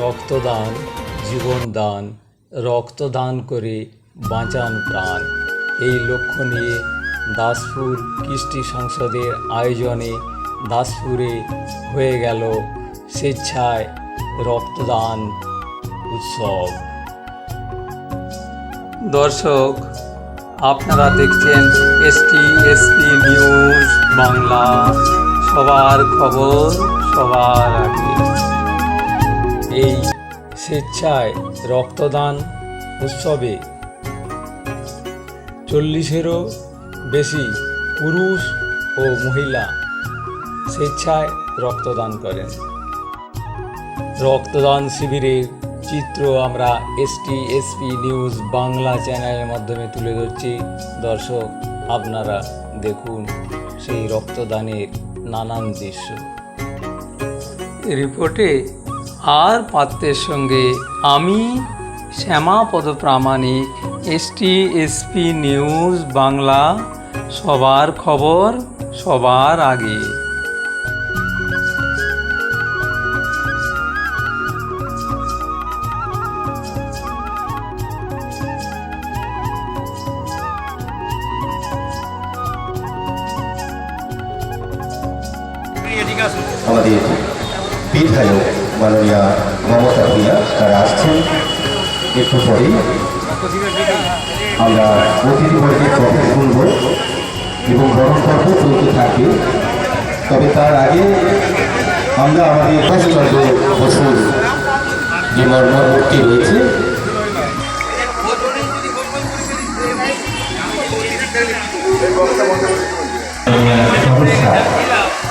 রক্তদান, জীবনদান, রক্তদান করে বাঁচান প্রাণ। এই লক্ষ্য নিয়ে দাসপুর কৃষ্টি সংসদের আয়োজনে দাসপুরে হয়ে গেল স্বেচ্ছায় রক্তদান উৎসব। দর্শক, আপনারা দেখছেন এসটি এসপি নিউজ বাংলা। সবার খবর সবার আগে। স্বেচ্ছায় রক্তদান উৎসবে চল্লিশেরও বেশি পুরুষ ও মহিলা স্বেচ্ছায় রক্তদান করেন। রক্তদান শিবিরের চিত্র আমরা এসটি, এসপি নিউজ বাংলা চ্যানেলের মাধ্যমে তুলে ধরছি। দর্শক, আপনারা দেখুন সেই রক্তদানের নানান দৃশ্য। রিপোর্টে আর পাত্রের সঙ্গে আমি Shyamapada Pramanik ST SP news Bangla, সবার খবর সবার আগে। আমাদের বিধায়ক মাননীয়া মমতা ভূঁইয়া তারা আসছেন। একটু পরেই আমরা অতিথিবর্গের কথা শুনব এবং পর্ব চলতে থাকবে তবে তার আগে আমরা আমাদের সুভাষচন্দ্র বসুর যে মর্মমূর্তি রয়েছে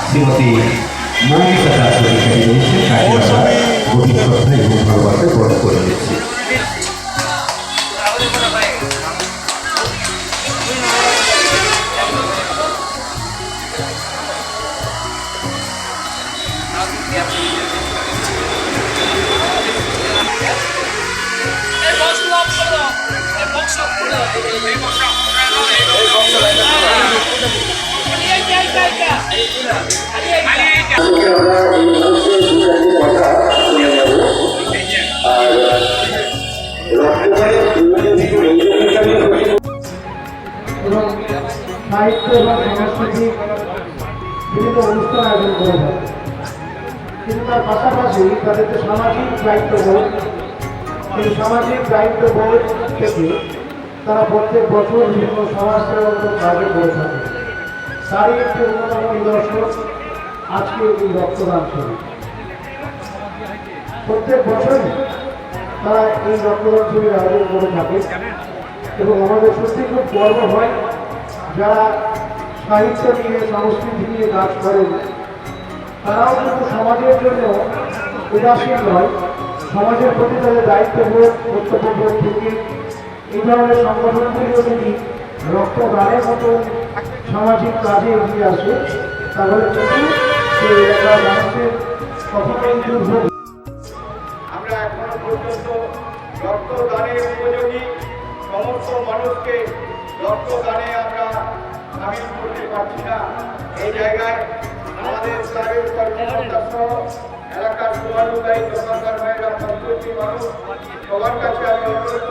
শ্রীমতী মৌমিতা দাস এখানে রয়েছে তাকে আমরা গভীর শ্রদ্ধা এবং গ্রহণ করে নিচ্ছি এই সাহিত্য এবং সাংস্কৃতিক বিভিন্ন অনুষ্ঠান আয়োজন করে থাকে কিন্তু তার পাশাপাশি তাদের যে সামাজিক দায়িত্ববোধ সেই সামাজিক দায়িত্ববোধ থেকে তারা প্রত্যেক বছর বিভিন্ন সমাজসেবামূলক কাজে করে থাকে তারই একটি অন্যতম নিদর্শন আজকে এই রক্তদান শিবির প্রত্যেক বছরই তারা এই রক্তদান শিবির আয়োজন করে থাকে এবং আমাদের সত্যি খুব গর্ব হয় যারা সাহিত্য নিয়ে, সংস্কৃতি নিয়ে কাজ করেন, তারাও কিন্তু সমাজের জন্য উদাসীন নয়। সমাজের প্রতি তাদের দায়িত্ববোধ, কর্তব্যবোধ থেকে এই ধরনের সংগঠনগুলিও যদি রক্তদানের মতো সামাজিক কাজে এগিয়ে আসে, তাহলে আমরা এখনও পর্যন্ত রক্তদানের উপযোগী সমস্ত মানুষকে রক্তদানে আমরা সামিল করতে পারছি না। এই জায়গায় আমাদের ক্লাবের কর্মকর্তা সহ এলাকার শুভানুদায়ী দোকানদার ভাইরা পঞ্চায়েতি মানুষ সবার কাছে আমি অনুরোধ